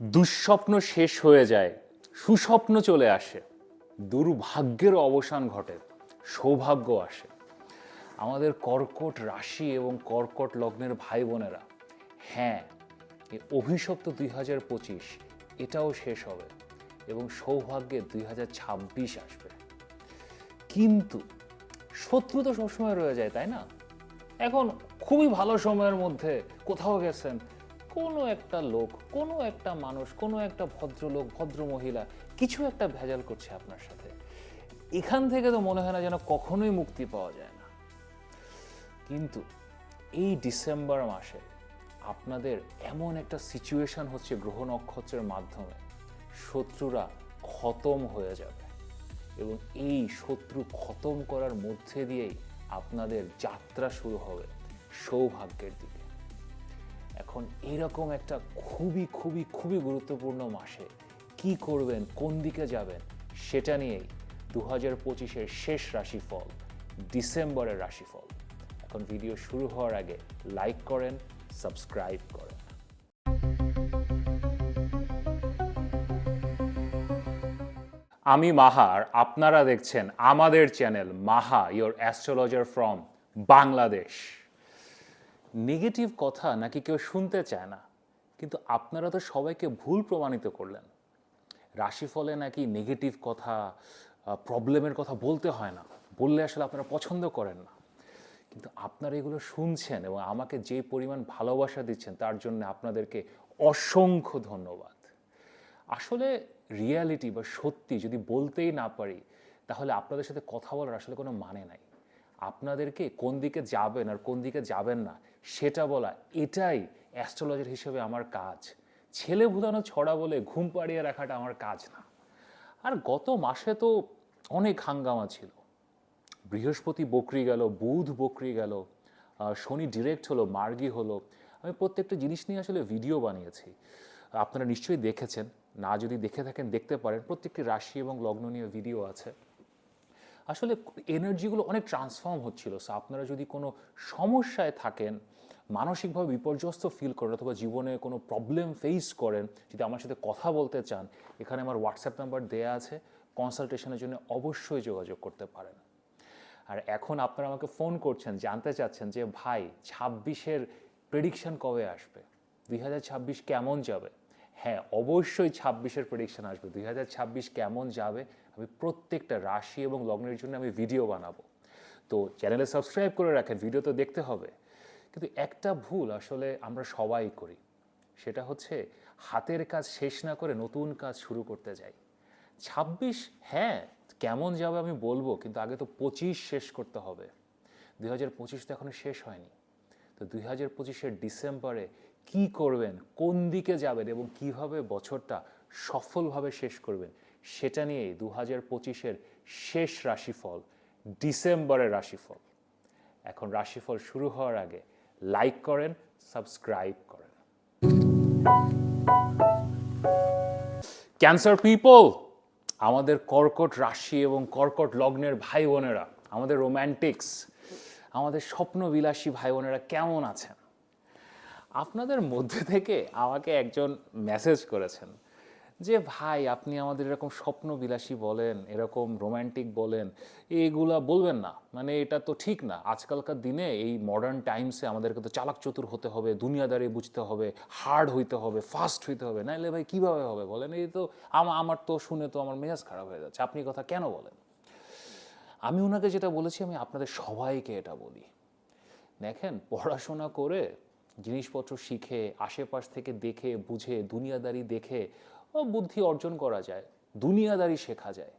দুঃস্বপ্ন শেষ হয়ে যায়, সুস্বপ্ন চলে আসে, দুর্ভাগ্যের অবসান ঘটে, সৌভাগ্য আসে। আমাদের কর্কট রাশি এবং কর্কট লগ্নের ভাই বোনেরা হ্যাঁ এই অভিশপ্ত দুই হাজার পঁচিশ, এটাও শেষ হবে এবং সৌভাগ্যে দুই হাজার ছাব্বিশ আসবে। কিন্তু শত্রু তো সবসময় রয়ে যায়, তাই না? এখন খুবই ভালো সময়ের মধ্যে কোথাও গেছেন কোনো একটা লোক, কোনো একটা মানুষ, কোনো একটা ভদ্রলোক, ভদ্র মহিলা কিছু একটা ভেজাল করছে আপনার সাথে। এখান থেকে তো মনে হয় না যেন কখনোই মুক্তি পাওয়া যায় না। কিন্তু এই ডিসেম্বর মাসে আপনাদের এমন একটা সিচুয়েশন হচ্ছে গ্রহ নক্ষত্রের মাধ্যমে, শত্রুরা খতম হয়ে যাবে এবং এই শত্রু খতম করার মধ্যে দিয়েই আপনাদের যাত্রা শুরু হবে সৌভাগ্যের দিকে। এখন এরকম একটা খুবই খুবই খুবই গুরুত্বপূর্ণ মাসে কি করবেন, কোন দিকে যাবেন, সেটা নিয়েই দু হাজার পঁচিশের শেষ রাশিফল, ডিসেম্বরের রাশিফল। এখন ভিডিও শুরু হওয়ার আগে লাইক করেন, সাবস্ক্রাইব করেন। আমি মাহার, আপনারা দেখছেন আমাদের channel Maha your astrologer from Bangladesh negative কথা নাকি কেউ শুনতে চায় না, কিন্তু আপনারা তো সবাইকে ভুল প্রমাণিত করলেন। রাশিফলে নাকি নেগেটিভ কথা প্রবলেমের কথা বলতে হয় না, বললে আসলে আপনারা পছন্দ করেন না। কিন্তু আপনারা এগুলো শুনছেন এবং আমাকে যে পরিমাণ ভালোবাসা দিচ্ছেন, তার জন্য আপনাদেরকে অসংখ্য ধন্যবাদ। আসলে রিয়ালিটি বা সত্যি যদি বলতেই না পারি, তাহলে আপনাদের সাথে কথা বলার আসলে কোনো মানে নাই। আপনাদেরকে কোন দিকে যাবেন আর কোন দিকে যাবেন না সেটা বলা, এটাই অ্যাস্ট্রোলজার হিসেবে আমার কাজ। ছেলে ভুলানো ছড়া বলে ঘুম পাড়িয়ে রাখাটা আমার কাজ না। আর গত মাসে তো অনেক হাঙ্গামা ছিল। বৃহস্পতি বকরি গেল, বুধ বকরি গেল শনি ডিরেক্ট হলো, মার্গি হলো। আমি প্রত্যেকটা জিনিস নিয়ে আসলে ভিডিও বানিয়েছি। আপনারা নিশ্চয়ই দেখেছেন, না যদি দেখে থাকেন, দেখতে পারেন। প্রত্যেকটি রাশি এবং লগ্ন নিয়ে ভিডিও আছে। আসলে এনার্জিগুলো অনেক ট্রান্সফর্ম হচ্ছিল। সো আপনারা যদি কোনো সমস্যায় থাকেন, মানসিকভাবে বিপর্যস্ত ফিল করেন অথবা জীবনে কোনো প্রবলেম ফেস করেন, যদি আমার সাথে কথা বলতে চান, এখানে আমার হোয়াটসঅ্যাপ নাম্বার দেয়া আছে কনসালটেশনের জন্য অবশ্যই যোগাযোগ করতে পারেন। আর এখন আপনারা আমাকে ফোন করছেন, জানতে চাচ্ছেন যে, ভাই, ছাব্বিশের প্রেডিকশান কবে আসবে? দুই হাজার ছাব্বিশ কেমন যাবে? হ্যাঁ অবশ্যই ছাব্বিশের প্রেডিকশন আসবে। দুই হাজার ছাব্বিশ কেমন যাবে? আমি প্রত্যেকটা রাশি এবং লগ্নের জন্য আমি ভিডিও বানাবো। তো চ্যানেলে সাবস্ক্রাইব করে রাখেন ভিডিও তো দেখতে হবে। কিন্তু একটা ভুল আসলে আমরা সবাই করি। সেটা হচ্ছে হাতের কাজ শেষ না করে নতুন কাজ শুরু করতে যাই। ছাব্বিশ হ্যাঁ কেমন যাবে আমি বলব, কিন্তু আগে তো পঁচিশ শেষ করতে হবে। দুই হাজার পঁচিশ তো এখনও শেষ হয়নি। তো দুই হাজার পঁচিশের ডিসেম্বরে কি করবেন, কোন দিকে যাবেন এবং কীভাবে বছরটা সফলভাবে শেষ করবেন, সেটা নিয়েই দু হাজার পঁচিশের শেষ রাশিফল, ডিসেম্বরের রাশিফল। এখন রাশিফল শুরু হওয়ার আগে লাইক করেন, সাবস্ক্রাইব করেন। ক্যান্সার পিপল, আমাদের কর্কট রাশি এবং কর্কট লগ্নের ভাই বোনেরা, আমাদের রোম্যান্টিক্স, আমাদের স্বপ্নবিলাসী ভাই বোনেরা কেমন আছেন? আপনাদের মধ্যে থেকে আমাকে একজন মেসেজ করেছেন যে, ভাই, আপনি আমাদের এরকম স্বপ্নবিলাসী বলেন, এরকম রোম্যান্টিক বলেন, এগুলা বলবেন না। মানে এটা তো ঠিক না। আজকালকার দিনে এই মডার্ন টাইমসে আমাদেরকে তো চালাক চতুর হতে হবে, দুনিয়াদারি বুঝতে হবে হার্ড হইতে হবে ফাস্ট হইতে হবে। নাইলে ভাই কীভাবে হবে বলেন? এই তো আমা- আমার তো শুনে তো আমার মেজাজ খারাপ হয়ে যাচ্ছে। আপনি কথা কেন বলেন? আমি ওনাকে যেটা বলেছি, আমি আপনাদের সবাইকে এটা বলি। দেখেন, পড়াশোনা করে জিনিসপত্র শিখে, আশেপাশ থেকে দেখে, বুঝে, দুনিয়াদারি দেখে বুদ্ধি অর্জন করা যায়, দুনিয়াদারি শেখা যায়।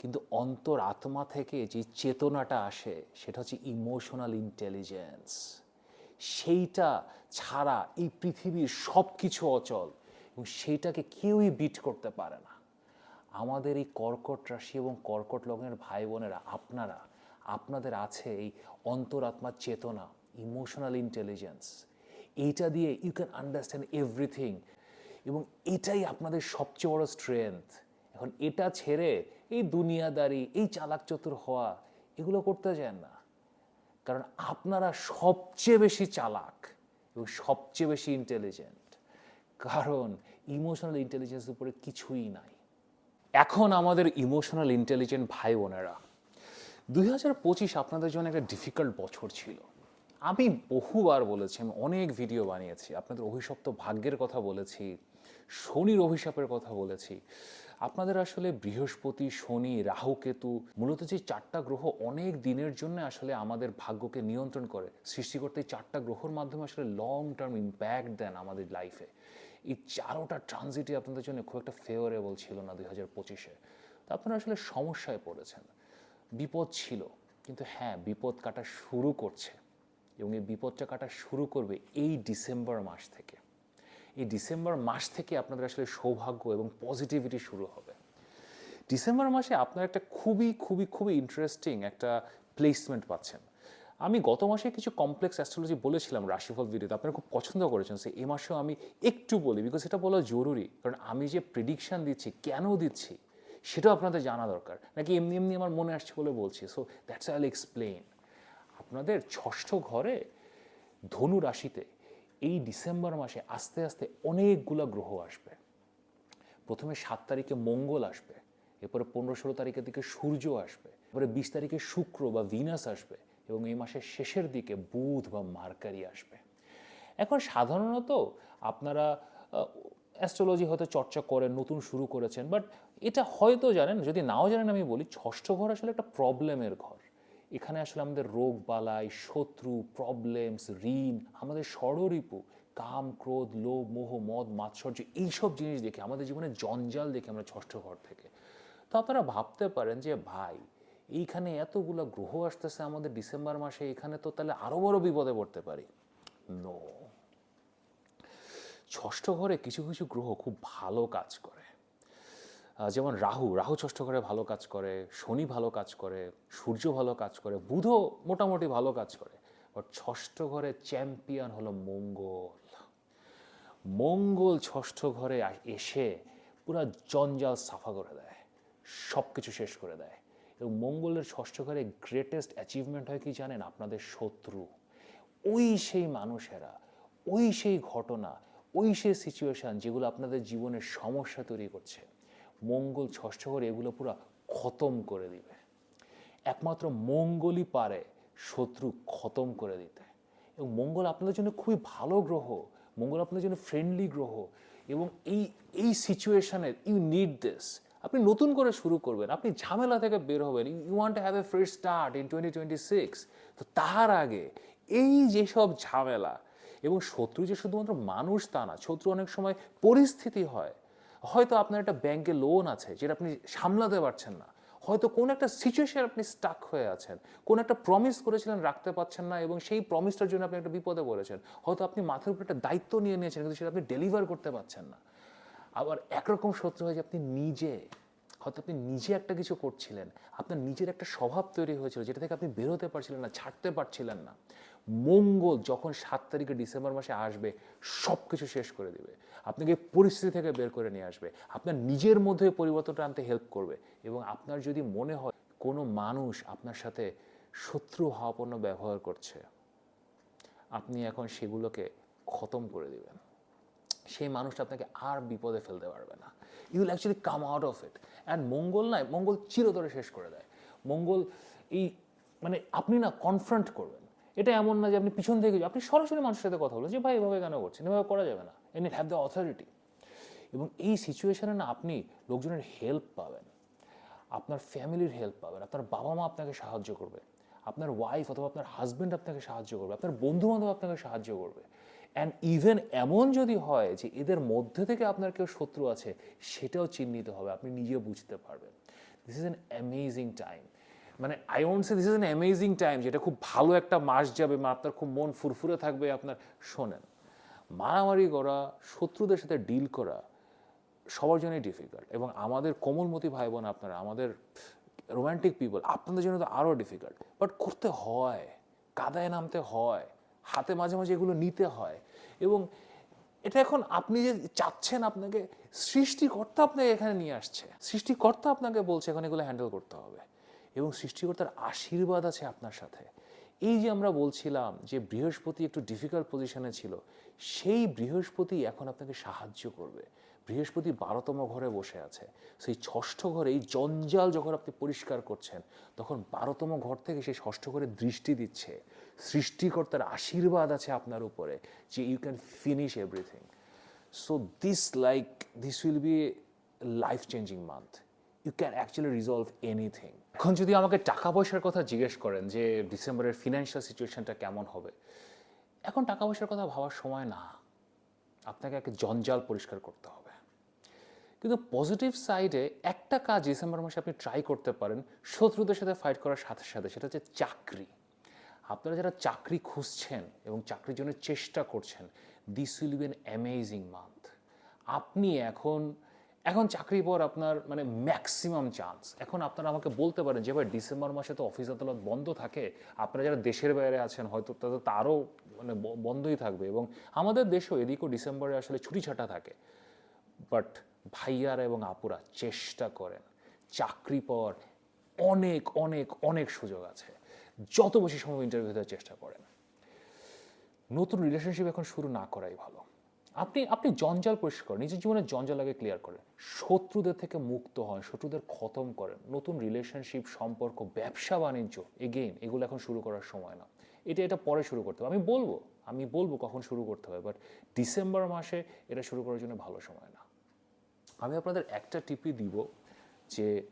কিন্তু অন্তর আত্মা থেকে যে চেতনাটা আসে, সেটা হচ্ছে ইমোশনাল ইন্টেলিজেন্স সেইটা ছাড়া এই পৃথিবীর সব কিছু অচল এবং সেইটাকে কেউই বিট করতে পারে না। আমাদের এই কর্কট রাশি এবং কর্কট লগ্নের ভাই বোনেরা আপনারা, আপনাদের আছে এই অন্তরাত্মার চেতনা ইমোশনাল ইন্টেলিজেন্স এইটা দিয়ে ইউ ক্যান আন্ডারস্ট্যান্ড এভরিথিং এবং এটাই আপনাদের সবচেয়ে বড় স্ট্রেংথ এখন এটা ছেড়ে এই দুনিয়াদারি, এই চালাক চতুর হওয়া, এগুলো করতে চান না। কারণ আপনারা সবচেয়ে বেশি চালাক এবং সবচেয়ে বেশি ইন্টেলিজেন্ট কারণ ইমোশনাল ইন্টেলিজেন্সের উপরে কিছুই নাই। এখন আমাদের ইমোশনাল ইন্টেলিজেন্ট ভাই বোনেরা দুই হাজার পঁচিশ আপনাদের জন্য একটা ডিফিকাল্ট বছর ছিল। আমি বহুবার বলেছি, আমি অনেক ভিডিও বানিয়েছি, আপনাদের অভিশপ্ত ভাগ্যের কথা বলেছি, শনির অভিশাপের কথা বলেছি। আপনাদের আসলে বৃহস্পতি, শনি, রাহু, কেতু মূলত যে চারটা গ্রহ অনেক দিনের জন্য আসলে আমাদের ভাগ্যকে নিয়ন্ত্রণ করে, সৃষ্টিকর্তা এই চারটা গ্রহর মাধ্যমে আসলে লং টার্ম ইম্প্যাক্ট দেন আমাদের লাইফে এই চারোটা ট্রানজিটই আপনাদের জন্য খুব একটা ফেভারেবল ছিল না দুই হাজার পঁচিশে। তো আপনারা আসলে সমস্যায় পড়েছেন। বিপদ ছিল, কিন্তু হ্যাঁ বিপদ কাটা শুরু করছে। এবং এই বিপদটা কাটা শুরু করবে এই ডিসেম্বর মাস থেকে। এই ডিসেম্বর মাস থেকে আপনাদের আসলে সৌভাগ্য এবং পজিটিভিটি শুরু হবে। ডিসেম্বর মাসে আপনারা একটা খুবই খুবই খুবই ইন্টারেস্টিং একটা প্লেসমেন্ট পাচ্ছেন। আমি গত মাসে কিছু কমপ্লেক্স অ্যাস্ট্রোলজি বলেছিলাম, রাশিফল ভিডিওতে আপনারা খুব পছন্দ করেছেন সে এই মাসেও আমি একটু বলি বিকজ এটা বলা জরুরি। কারণ আমি যে প্রেডিকশন দিচ্ছি, কেন দিচ্ছি, সেটাও আপনাদের জানা দরকার। নাকি এমনি এমনি আমার মনে আসছে বলে বলছি। সো দ্যাটস আই এক্সপ্লেন আপনাদের ষষ্ঠ ঘরে ধনু রাশিতে এই ডিসেম্বর মাসে আস্তে আস্তে অনেকগুলো গ্রহ আসবে। প্রথমে সাত তারিখে মঙ্গল আসবে, এরপরে পনেরো ষোলো তারিখের দিকে সূর্য আসবে, এরপরে বিশ তারিখে শুক্র বা ভিনাস আসবে এবং এই মাসের শেষের দিকে বুধ বা মার্কারি আসবে। এখন সাধারণত আপনারা অ্যাস্ট্রোলজি হয়তো চর্চা করেন, নতুন শুরু করেছেন, বাট এটা হয়তো জানেন, যদি নাও জানেন আমি বলি, ষষ্ঠ ঘর আসলে একটা প্রবলেমের ঘর। এখানে আসলে আমাদের রোগ বালাই, শত্রু প্রবলেমস ঋণ, আমাদের ষড়রিপু, কাম, ক্রোধ, লোভ, মোহ, মদ, মাৎসর্য, এইসব জিনিস দেখে আমাদের জীবনে জঞ্জাল দেখে আমরা ষষ্ঠ ঘর থেকে। তো আপনারা ভাবতে পারেন যে, ভাই, এইখানে এতগুলো গ্রহ আসতেছে আমাদের ডিসেম্বর মাসে, এখানে তো তাহলে আরও বড় বিপদে পড়তে পারি? নো ষষ্ঠ ঘরে কিছু কিছু গ্রহ খুব ভালো কাজ করে। যেমন রাহু রাহু ষষ্ঠ ঘরে ভালো কাজ করে, শনি ভালো কাজ করে, সূর্য ভালো কাজ করে, বুধও মোটামুটি ভালো কাজ করে। বাট ষষ্ঠ ঘরে চ্যাম্পিয়ন হলো মঙ্গল। মঙ্গল ষষ্ঠ ঘরে এসে পুরো জঞ্জাল সাফা করে দেয় সব কিছু শেষ করে দেয়। এবং মঙ্গলের ষষ্ঠ ঘরে গ্রেটেস্ট অ্যাচিভমেন্ট হয় কি জানেন? আপনাদের শত্রু। ওই সেই মানুষেরা, ওই সেই ঘটনা, ওই সেই সিচুয়েশন যেগুলো আপনাদের জীবনের সমস্যা তৈরি করছে। মঙ্গল ষষ্ঠ ঘরে এগুলো পুরো খতম করে দিবে। একমাত্র মঙ্গলই পারে শত্রু খতম করে দিতে। এবং মঙ্গল আপনাদের জন্য খুবই ভালো গ্রহ, মঙ্গল আপনাদের জন্য ফ্রেন্ডলি গ্রহ। এবং এই এই সিচুয়েশানের ইউ নিড দিস আপনি নতুন করে শুরু করবেন, আপনি ঝামেলা থেকে বের হবেন you want have a fresh start in twenty twenty six তো তার আগে এই যেসব ঝামেলা, এবং শত্রু যে শুধুমাত্র মানুষ তা না, শত্রু অনেক সময় পরিস্থিতি হয়। হয়তো আপনার একটা ব্যাংকে লোন আছে, যেটা আপনি সামলাতে পারছেন না। হয়তো কোন একটা সিচুয়েশন আপনি স্টাক হয়ে আছেন। কোন একটা প্রমিস করেছিলেন রাখতে পারছেন না এবং সেই প্রমিসটার জন্য আপনি একটা বিপদে পড়েছেন। হয়তো আপনি মাথার উপর একটা দায়িত্ব নিয়ে নিয়েছেন, কিন্তু সেটা আপনি ডেলিভার করতে পারছেন না। আবার একরকম শত্রু হয় যে আপনি নিজে, হয়তো আপনি নিজে একটা কিছু করছিলেন। আপনার নিজের একটা স্বভাব তৈরি হয়েছিল, যেটা থেকে আপনি বেরোতে পারছিলেন না, ছাড়তে পারছিলেন না। মঙ্গল যখন সাত তারিখে ডিসেম্বর মাসে আসবে সব কিছু শেষ করে দিবে। আপনাকে পরিস্থিতি থেকে বের করে নিয়ে আসবে। আপনার নিজের মধ্যে পরিবর্তনটা আনতে হেল্প করবে। এবং আপনার যদি মনে হয় কোনো মানুষ আপনার সাথে শত্রু ভাবাপন্ন ব্যবহার করছে, আপনি এখন সেগুলোকে খতম করে দিবেন। সেই মানুষটা আপনাকে আর বিপদে ফেলতে পারবে না। You will actually come out of it and মঙ্গল নয়, মঙ্গল চিরতরে শেষ করে দেয়। মঙ্গল এই মানে আপনি না কনফ্রন্ট করবেন। এটা এমন না যে আপনি পিছন থেকে আপনি সরাসরি মানুষের সাথে কথা বলেন যে, ভাই, এভাবে কেন করছেন? এভাবে করা যাবে না। And it have the authority এবং এই সিচুয়েশানে না আপনি লোকজনের হেল্প পাবেন। আপনার ফ্যামিলির হেল্প পাবেন। আপনার বাবা মা আপনাকে সাহায্য করবে। আপনার ওয়াইফ অথবা আপনার হাজবেন্ড আপনাকে সাহায্য করবে। আপনার বন্ধু বান্ধব আপনাকে সাহায্য করবে। অ্যান্ড ইভেন এমন যদি হয় যে, এদের মধ্যে থেকে আপনার কেউ শত্রু আছে, সেটাও চিহ্নিত হবে। আপনি নিজেও বুঝতে পারবেন। This is an amazing time মানে I won't say this is an amazing time যেটা খুব ভালো একটা মাস যাবে আপনার খুব মন ফুরফুরে থাকবে, আপনার শোনেন। মারামারি করা, শত্রুদের সাথে ডিল করা, সবার জন্যই ডিফিকাল্ট এবং আমাদের কোমলমতি ভাই বোন আপনারা, আমাদের রোমান্টিক পিপল আপনাদের জন্য তো আরও ডিফিকাল্ট বাট করতে হয়, কাদায় নামতে হয়, হাতে মাঝে মাঝে এগুলো নিতে হয়। এবং এটা এখন আপনি যে চাচ্ছেন আপনাকে, সৃষ্টিকর্তা আপনাকে এখানে নিয়ে আসছে। সৃষ্টিকর্তা আপনাকে বলছে, এখন এগুলো হ্যান্ডেল করতে হবে। এবং সৃষ্টিকর্তার আশীর্বাদ আছে আপনার সাথে। এই যে আমরা বলছিলাম যে বৃহস্পতি একটু ডিফিকাল্ট পজিশনে ছিল, সেই বৃহস্পতি এখন আপনাকে সাহায্য করবে। বৃহস্পতি বারোতম ঘরে বসে আছে। সেই ষষ্ঠ ঘরে এই জঞ্জাল যখন আপনি পরিষ্কার করছেন, তখন বারোতম ঘর থেকে সেই ষষ্ঠ ঘরে দৃষ্টি দিচ্ছে। সৃষ্টিকর্তার আশীর্বাদ আছে আপনার উপরে যে you can finish everything so this like this will be life changing month you can actually resolve anything এখন যদি আমাকে টাকা পয়সার কথা জিজ্ঞেস করেন যে ডিসেম্বরের ফিনান্সিয়াল সিচুয়েশনটা কেমন হবে, এখন টাকা পয়সার কথা ভাবার সময় না। আপনাকে একটা জঞ্জাল পরিষ্কার করতে হবে। কিন্তু পজিটিভ সাইডে একটা কাজ ডিসেম্বর মাসে আপনি ট্রাই করতে পারেন, শত্রুদের সাথে ফাইট করার সাথে সাথে, সেটা হচ্ছে চাকরি। আপনারা যারা চাকরি খুঁজছেন এবং চাকরির জন্য চেষ্টা করছেন this will be an amazing month আপনি এখন এখন চাকরি পর আপনার মানে ম্যাক্সিমাম চান্স এখন আপনারা আমাকে বলতে পারেন যে, ভাই ডিসেম্বর মাসে তো অফিস আদালত বন্ধ থাকে। আপনারা যারা দেশের বাইরে আছেন, হয়তো তাদের তারও মানে বন্ধই থাকবে। এবং আমাদের দেশেও এদিকেও ডিসেম্বরে আসলে ছুটি ছাটা থাকে। বাট ভাইয়ারা এবং আপুরা চেষ্টা করেন। চাকরি পর অনেক অনেক অনেক সুযোগ আছে। যত বেশি সময় ইন্টারভিউ দেওয়ার চেষ্টা করেন। নতুন রিলেশনশিপ এখন শুরু না করাই ভালো। আপনি আপনি জঞ্জাল পরিষ্কার নিজের জীবনে জঞ্জাল আগে ক্লিয়ার করেন। শত্রুদের থেকে মুক্ত হন, শত্রুদের খতম করেন। নতুন রিলেশনশিপ সম্পর্ক, ব্যবসা, বাণিজ্য এগেইন এগুলো এখন শুরু করার সময় না। এটা এটা পরে শুরু করতে হবে। আমি বলব আমি বলব কখন শুরু করতে হবে বাট ডিসেম্বর মাসে এটা শুরু করার জন্য ভালো সময় না। আমি আপনাদের একটা টিপি দিব যে,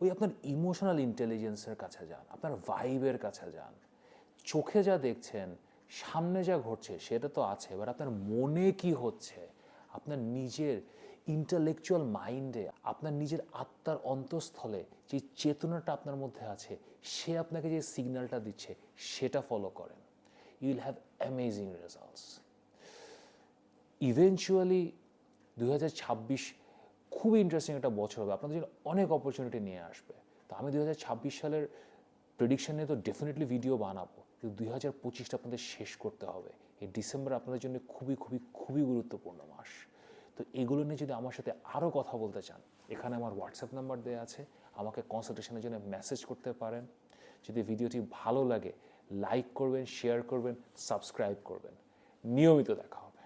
ওই আপনার ইমোশনাল ইন্টেলিজেন্সের কাছে যান, আপনার ভাইবের কাছে যান। চোখে যা দেখছেন সামনে যা ঘটছে সেটা তো আছে এবার আপনার মনে কি হচ্ছে? আপনার নিজের ইন্টালেকচুয়াল মাইন্ডে আপনার নিজের আত্মার অন্তঃস্থলে যে চেতনাটা আপনার মধ্যে আছে, সে আপনাকে যে সিগন্যালটা দিচ্ছে, সেটা ফলো করেন। You will have amazing results eventually দু হাজার ছাব্বিশ খুবই ইন্টারেস্টিং একটা বছর হবে। আপনাদের জন্য অনেক অপরচুনিটি নিয়ে আসবে। তো আমি দুই হাজার ছাব্বিশ সালের প্রেডিকশন নিয়ে তো ডেফিনেটলি ভিডিও বানাবো। কিন্তু দুই হাজার পঁচিশটা আপনাদের শেষ করতে হবে। এই ডিসেম্বর আপনাদের জন্য খুবই খুবই খুবই গুরুত্বপূর্ণ মাস। তো এগুলো নিয়ে যদি আমার সাথে আরও কথা বলতে চান, এখানে আমার হোয়াটসঅ্যাপ নাম্বার দেওয়া আছে। আমাকে কনসালটেশনের জন্য মেসেজ করতে পারেন। যদি ভিডিওটি ভালো লাগে লাইক করবেন শেয়ার করবেন সাবস্ক্রাইব করবেন। নিয়মিত দেখা হবে।